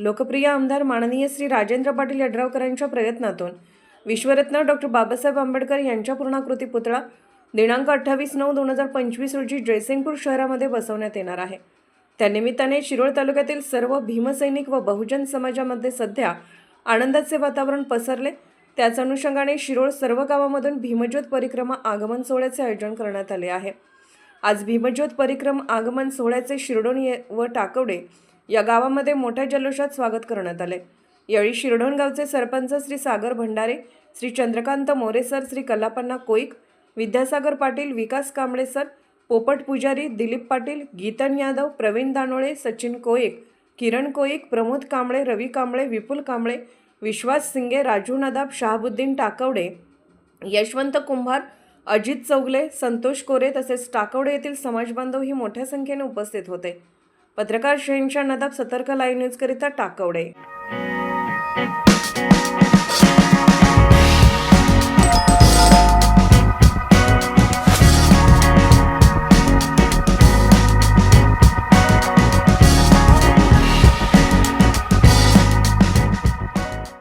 लोकप्रिय आमदार माननीय श्री राजेंद्र पाटील यड्रावकरांच्या प्रयत्नातून विश्वरत्न डॉक्टर बाबासाहेब आंबेडकर यांच्या पूर्णाकृती पुतळा दिनांक अठ्ठावीस नऊ दोन हजार पंचवीस रोजी जयसिंगपूर शहरामध्ये बसवण्यात येणार आहे. त्यानिमित्ताने शिरोळ तालुक्यातील सर्व भीमसैनिक व बहुजन समाजामध्ये सध्या आनंदाचे वातावरण पसरले. त्याच अनुषंगाने शिरोळ सर्व गावामधून भीमज्योत परिक्रमा आगमन सोहळ्याचे आयोजन करण्यात आले आहे. आज भीमज्योत परिक्रम आगमन सोहळ्याचे शिरडोन व टाकवडे या गावामध्ये मोठ्या जल्लोषात स्वागत करण्यात आले यावेळी शिरढोणगावचे सरपंच श्री सागर भंडारे श्री चंद्रकांत मोरे सर श्री कल्लापन्ना कोईक विद्यासागर पाटील विकास कांबळे सर पोपट पुजारी दिलीप पाटील गीतन यादव प्रवीण दानोळे सचिन कोईक किरण कोईक प्रमोद कांबळे रवी कांबळे विपुल कांबळे विश्वास सिंगे राजू नदाब शहाबुद्दीन टाकवडे यशवंत कुंभार अजित चौगले संतोष कोरे तसेच टाकवडे येथील समाजबांधव ही मोठ्या संख्येने उपस्थित होते. पत्रकार शहेनशाह नदाब सतर्क लाईव्ह न्यूजकरिता टाकवडे.